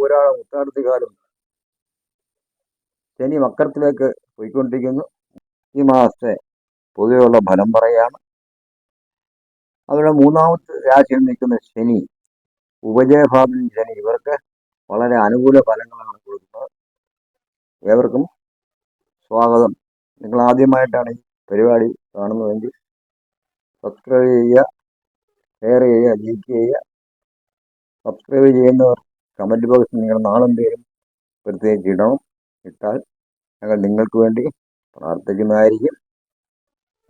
പോരാടം ഉത്താടത്തി കാലം ശനി മക്കരത്തിലേക്ക് പോയിക്കൊണ്ടിരിക്കുന്നു. ഈ മാസത്തെ പൊതുവെയുള്ള ഫലം പറയാണ് അവരുടെ മൂന്നാമത്തെ രാശിയിൽ നിൽക്കുന്ന ശനി ഉപജയഭാവത്തിൽ ശനി ഇവർക്ക് വളരെ അനുകൂല ഫലങ്ങളാണ് കൊടുക്കുന്നത്. ഏവർക്കും സ്വാഗതം. നിങ്ങൾ ആദ്യമായിട്ടാണ് ഈ പരിപാടി കാണുന്നതെങ്കിൽ സബ്സ്ക്രൈബ് ചെയ്യുക ഷെയർ ചെയ്യുക ലൈക്ക് ചെയ്യുക. സബ്സ്ക്രൈബ് ചെയ്യുന്നവർ കമന്റ് ബോക്സിൽ നിങ്ങൾ നാളും പേരും പ്രത്യേകിച്ച് ഇടണം ഇട്ടാൽ ഞങ്ങൾ നിങ്ങൾക്ക് വേണ്ടി പ്രാർത്ഥിക്കുന്നതായിരിക്കും.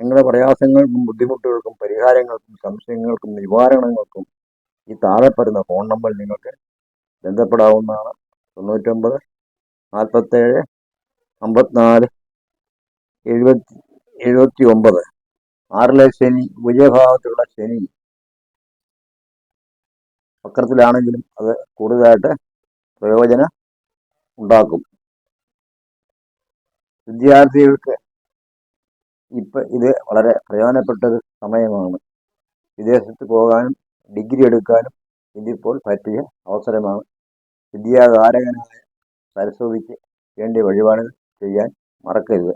നിങ്ങളുടെ പ്രയാസങ്ങൾക്കും ബുദ്ധിമുട്ടുകൾക്കും പരിഹാരങ്ങൾക്കും സംശയങ്ങൾക്കും നിവാരണങ്ങൾക്കും ഈ താഴെ പറയുന്ന ഫോൺ നമ്പർ നിങ്ങൾക്ക് ബന്ധപ്പെടാവുന്നതാണ്. തൊണ്ണൂറ്റൊമ്പത് നാൽപ്പത്തേഴ് അമ്പത്തിനാല് എഴുപത്തി എഴുപത്തി ഒമ്പത് ആറിലെ ശനി വിജയഭാവത്തിലുള്ള ശനി വക്രത്തിലാണെങ്കിലും അത് കൂടുതലായിട്ട് പ്രയോജനം ഉണ്ടാക്കും. വിദ്യാർത്ഥികൾക്ക് ഇപ്പം ഇത് വളരെ പ്രയോജനപ്പെട്ട സമയമാണ്. വിദേശത്ത് പോകാനും ഡിഗ്രി എടുക്കാനും ഇതിപ്പോൾ പറ്റിയ അവസരമാണ്. വിദ്യാകാരകനായ സരസ്വതിക്ക് വേണ്ടി വഴിപാടുകൾ ചെയ്യാൻ മറക്കരുത്.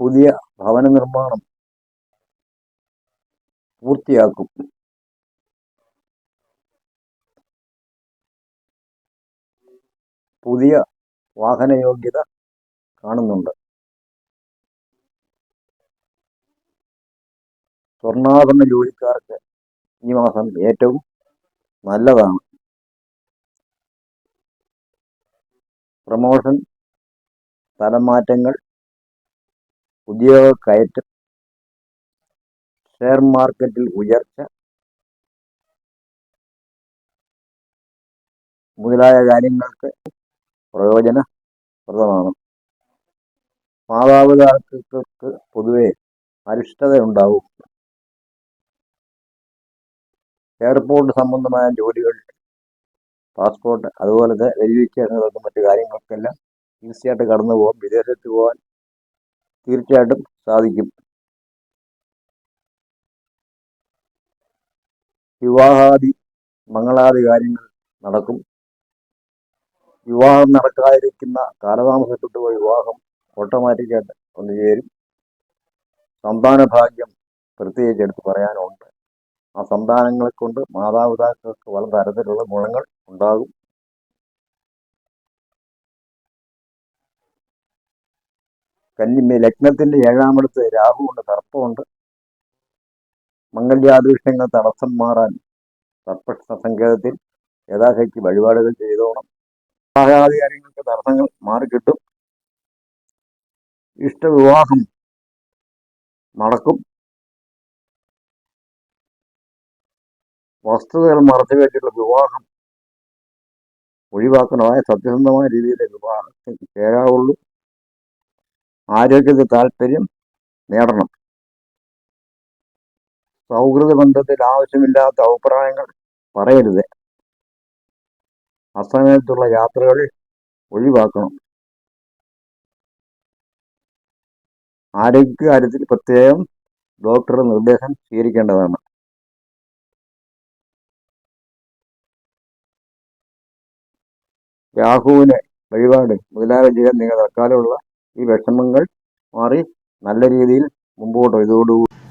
പുതിയ ഭവന നിർമ്മാണം പൂർത്തിയാക്കും. പുതിയ വാഹന യോഗ്യത കാണുന്നുണ്ട്. സ്വർണാഭരണ ജോലിക്കാർക്ക് ഈ മാസം ഏറ്റവും നല്ലതാണ്. പ്രമോഷൻ സ്ഥലമാറ്റങ്ങൾ ഉദ്യോഗ കയറ്റം ഷെയർ മാർക്കറ്റിൽ ഉയർച്ച മുതലായ കാര്യങ്ങൾക്ക് പ്രയോജനപ്രദമാണ് മാതാപിതാക്കൾക്ക് പൊതുവെ അരിഷ്ടതയുണ്ടാവും. എയർപോർട്ട് സംബന്ധമായ ജോലികൾ പാസ്പോർട്ട് അതുപോലത്തെ വെരിഫിക്കേഷനുകൾക്കും മറ്റു കാര്യങ്ങൾക്കെല്ലാം ഈസിയായിട്ട് കടന്നു പോകാം. വിദേശത്ത് പോകാൻ തീർച്ചയായിട്ടും സാധിക്കും. വിവാഹാദി മംഗളാദി കാര്യങ്ങൾ നടക്കും. വിവാഹം നടക്കാതിരിക്കുന്ന കാലതാമസപ്പെട്ടു പോയ വിവാഹം ഓട്ടോമാറ്റിക്കായിട്ട് ഒന്ന് ചേരും. സന്താന ഭാഗ്യം പ്രത്യേകിച്ച് എടുത്ത് പറയാനുണ്ട്. ആ സന്താനങ്ങളെ കൊണ്ട് മാതാപിതാക്കൾക്ക് പല തരത്തിലുള്ള ഗുണങ്ങൾ ഉണ്ടാകും. കന്നി ലഗ്നത്തിന്റെ ഏഴാമിടത്ത് രാഹുവുണ്ട് സർപ്പമുണ്ട്. മംഗല്യാദൃഷ്ടങ്ങൾ തടസ്സം മാറാൻ സർപ്പ സങ്കേതത്തിൽ യഥാശക്തി വഴിപാടുകൾ ചെയ്തോണം. കാര്യങ്ങൾക്ക് തടസ്സങ്ങൾ മാറിക്കിട്ടും. ഇഷ്ടവിവാഹം നടക്കും. വസ്തുതകൾ മറച്ചു വെച്ചിട്ടുള്ള വിവാഹം ഒഴിവാക്കണമായ സത്യസന്ധമായ രീതിയിലെ വിവാഹത്തിന് ചേരാവുള്ളൂ. ആരോഗ്യത്തിൽ താല്പര്യം നേടണം. സൗഹൃദ ബന്ധത്തിൽ ആവശ്യമില്ലാത്ത അഭിപ്രായങ്ങൾ പറയരുത്. അസമയത്തുള്ള യാത്രകൾ ഒഴിവാക്കണം. ആരോഗ്യ കാര്യത്തിൽ പ്രത്യേകം ഡോക്ടറുടെ നിർദ്ദേശം സ്വീകരിക്കേണ്ടതാണ്. രാഹുവിന് വഴിപാട് മുതലായ ചെയ്യാൻ നിങ്ങൾ തൽക്കാലമുള്ള ഈ വിഷമങ്ങൾ മാറി നല്ല രീതിയിൽ മുമ്പോട്ട് ഇതോടുകൂടി